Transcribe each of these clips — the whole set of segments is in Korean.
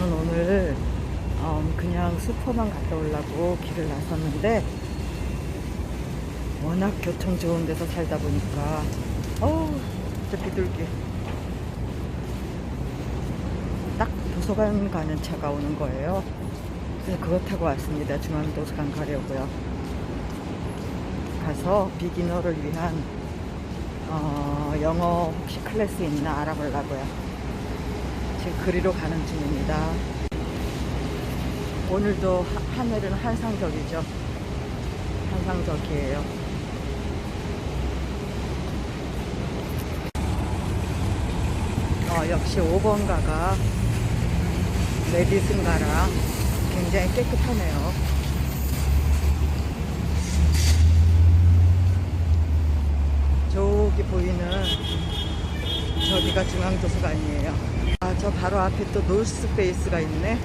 저는 오늘 음, 그냥 슈퍼만 갔다 오려고 길을 나섰는데 워낙 교통 좋은 데서 살다 보니까 어우 진짜 비둘기. 딱 도서관 가는 차가 오는 거예요. 그래서 그거 타고 왔습니다. 중앙도서관 가려고요. 가서 비기너를 위한 어, 영어 혹시 클래스 있나 알아보려고요 지금 그리로 가는 중입니다. 오늘도 하- 하늘은 한상적이죠. 한상적이에요. 어, 역시 5번 가가 메디슨 가라 굉장히 깨끗하네요. 저기 보이는 저기가 중앙도서관이에요. 아, 저 바로 앞에 또 노스페이스가 있네.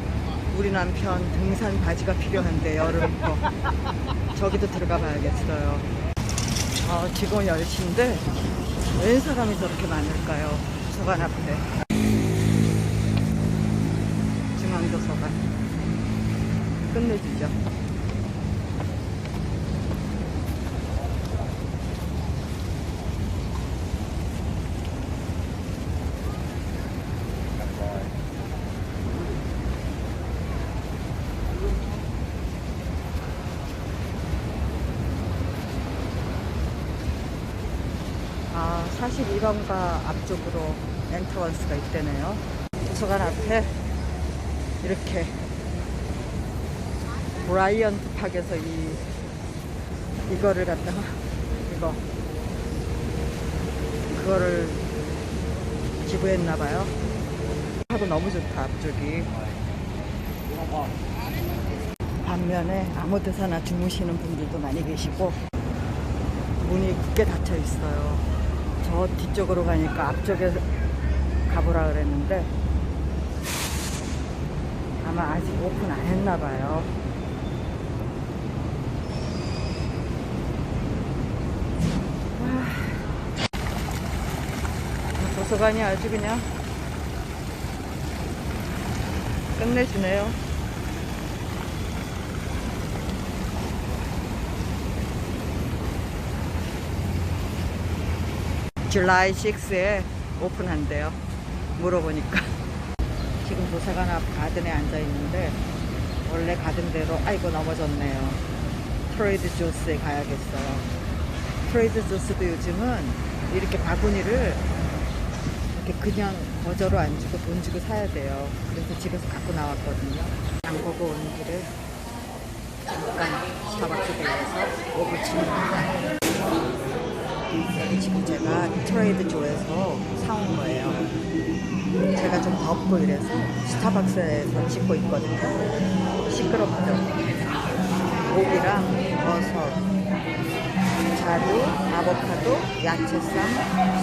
우리 남편 등산 바지가 필요한데 여름 거. 저기도 들어가 봐야겠어요. 어, 직원 10시인데 왜 사람이 저렇게 많을까요? 도서관 앞에. 중앙도서관. 끝내주죠. 아, 42번가 앞쪽으로 엔터런스가 있대네요. 도서관 앞에 이렇게 브라이언트 팍에서 이 이거를 갖다가 이거 그거를 기부했나 봐요. 하고 너무 좋다 앞쪽이. 반면에 아무 데서나 주무시는 분들도 많이 계시고 문이 굳게 닫혀 있어요. 저 뒤쪽으로 가니까 앞쪽에 가보라 그랬는데 아마 아직 오픈 안 했나 봐요. 아, 도서관이 아주 그냥 끝내주네요. 줄라이 6에 오픈한대요. 물어보니까. 지금 도서관 앞 가든에 앉아 있는데, 원래 가던 대로, 아이고, 넘어졌네요. 트레이드 조스에 가야겠어요. 트레이드 조스도 요즘은 이렇게 바구니를 이렇게 그냥 거저로 안 주고 돈 주고 사야 돼요. 그래서 집에서 갖고 나왔거든요. 장 보고 오는 길에 잠깐 스타벅스 들려서 오브칩니다. 여기 지금 제가 트레이드 조에서 사온 거예요. 제가 좀 덥고 이래서 스타벅스에서 찍고 있거든요. 시끄럽죠. 고기랑 버섯, 자루, 아보카도, 야채쌈,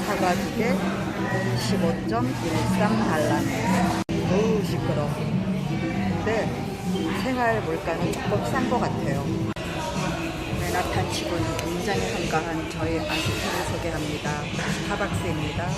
사과 두 개, 15.13 달러네요. 어우 시끄러. 근데 생활 물가는 조금 싼 것 같아요. 맨하탄 치고는 굉장히 한가한 저희 아시타를 소개합니다. 스타벅스입니다.